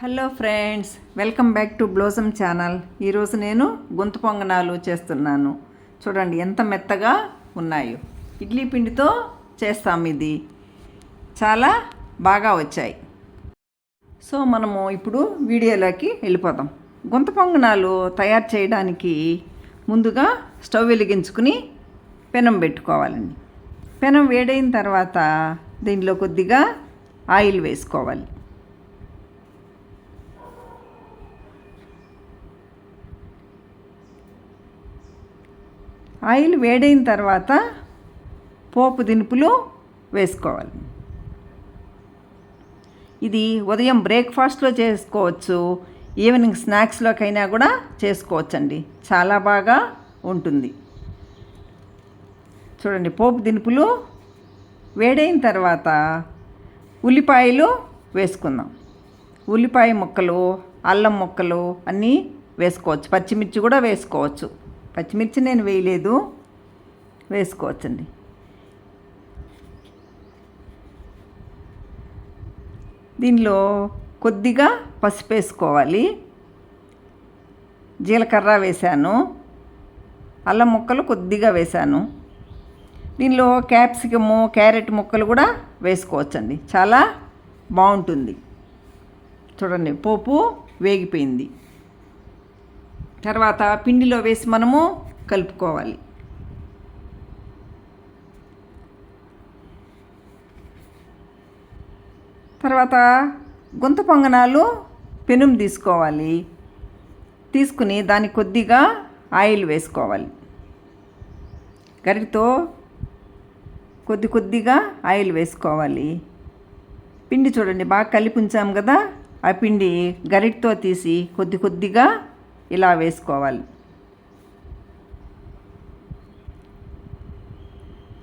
Hello friends welcome back to blossom channel. ఈరోజు నేను గొంతు పొంగనాలు చేస్తున్నాను. చూడండి ఎంత మెత్తగా ఉన్నాయో. ఇడ్లీ పిండితో చేస్తాం ఇది. చాలా బాగా వచ్చాయి. సో మనము ఇప్పుడు వీడియోలోకి వెళ్ళిపోదాం. గొంత పొంగనాలు తయారు చేయడానికి ముందుగా స్టవ్ వెలిగించుకుని పెనం పెట్టుకోవాలండి. పెనం వేడైన తర్వాత దీనిలో కొద్దిగా ఆయిల్ వేసుకోవాలి. ఆయిల్ వేడైన తర్వాత పోపు దినుపులు వేసుకోవాలి. ఇది ఉదయం బ్రేక్ఫాస్ట్లో చేసుకోవచ్చు ఈవినింగ్ స్నాక్స్లోకైనా కూడా చేసుకోవచ్చండి. చాలా బాగా ఉంటుంది. చూడండి పోపు దినుపులు వేడైన తర్వాత ఉల్లిపాయలు వేసుకుందాం. ఉల్లిపాయ ముక్కలు అల్లం ముక్కలు అన్నీ వేసుకోవచ్చు. పచ్చిమిర్చి కూడా వేసుకోవచ్చు. పచ్చిమిర్చి నేను వేయలేదు. వేసుకోవచ్చండి. దీనిలో కొద్దిగా పసుపు వేసుకోవాలి. జీలకర్ర వేశాను. అల్లం ముక్కలు కొద్దిగా వేశాను. దీనిలో క్యాప్సికము క్యారెట్ ముక్కలు కూడా వేసుకోవచ్చండి. చాలా బాగుంటుంది. చూడండి పోపు వేగిపోయింది. తర్వాత పిండిలో వేసి మనము కలుపుకోవాలి. తర్వాత గుంత పొంగనాలు పెనుము తీసుకోవాలి. తీసుకుని దాన్ని కొద్దిగా ఆయిల్ వేసుకోవాలి. గరిటితో కొద్ది కొద్దిగా ఆయిల్ వేసుకోవాలి. పిండి చూడండి బాగా కలిపి ఉంచాము కదా? ఆ పిండి గరిటతో తీసి కొద్ది కొద్దిగా ఇలా వేసుకోవాలి.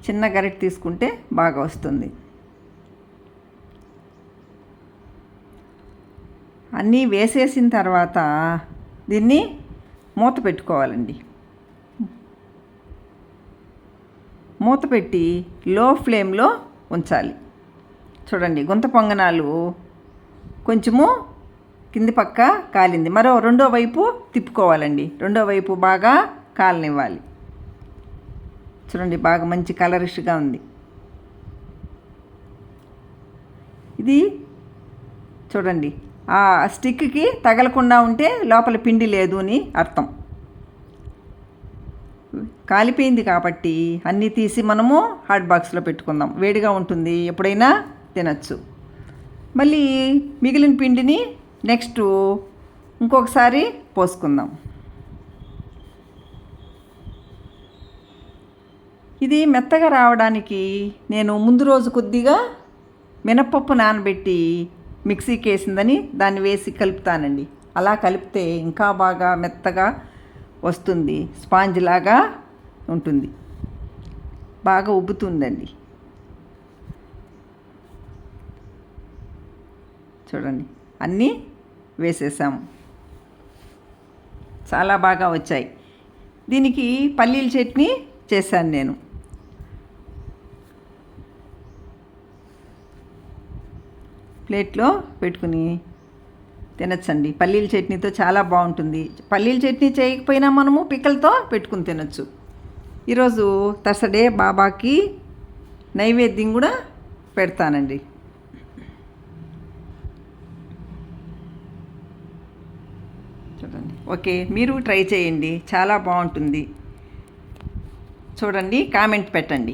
చిన్న గరిటె తీసుకుంటే బాగా వస్తుంది. అన్నీ వేసేసిన తర్వాత దీన్ని మూత పెట్టుకోవాలండి. మూత పెట్టి లో ఫ్లేమ్లో ఉంచాలి. చూడండి గుంత పొంగనాలు కొంచెము కింది పక్క కాలింది. మరో రెండో వైపు తిప్పుకోవాలండి. రెండో వైపు బాగా కాలనివ్వాలి. చూడండి బాగా మంచి కలరిష్గా ఉంది. ఇది చూడండి ఆ స్టిక్కి తగలకుండా ఉంటే లోపల పిండి లేదు అని అర్థం. కాలిపోయింది కాబట్టి అన్నీ తీసి మనము హాట్ బాక్స్లో పెట్టుకుందాం. వేడిగా ఉంటుంది ఎప్పుడైనా తినచ్చు. మళ్ళీ మిగిలిన పిండిని నెక్స్ట్ ఇంకొకసారి పోసుకుందాం. ఇది మెత్తగా రావడానికి నేను ముందు రోజు కొద్దిగా మినప్పప్పు నానబెట్టి మిక్సీకి వేసిందని దాన్ని వేసి కలుపుతానండి. అలా కలిపితే ఇంకా బాగా మెత్తగా వస్తుంది. స్పాంజ్ లాగా ఉంటుంది. బాగా ఉబ్బుతుందండి. చూడండి. అన్నీ వేసేసాము చాలా బాగా వచ్చాయి. దీనికి పల్లీల చట్నీ చేశాను నేను. ప్లేట్లో పెట్టుకుని తినచ్చండి. పల్లీల చట్నీతో చాలా బాగుంటుంది. పల్లీల చట్నీ చేయకపోయినా మనము పిక్కలతో పెట్టుకుని తినచ్చు. ఈరోజు తసడే బాబాకి నైవేద్యం కూడా పెడతానండి. చూడండి. ఓకే మీరు ట్రై చేయండి. చాలా బాగుంటుంది. చూడండి కామెంట్ పెట్టండి.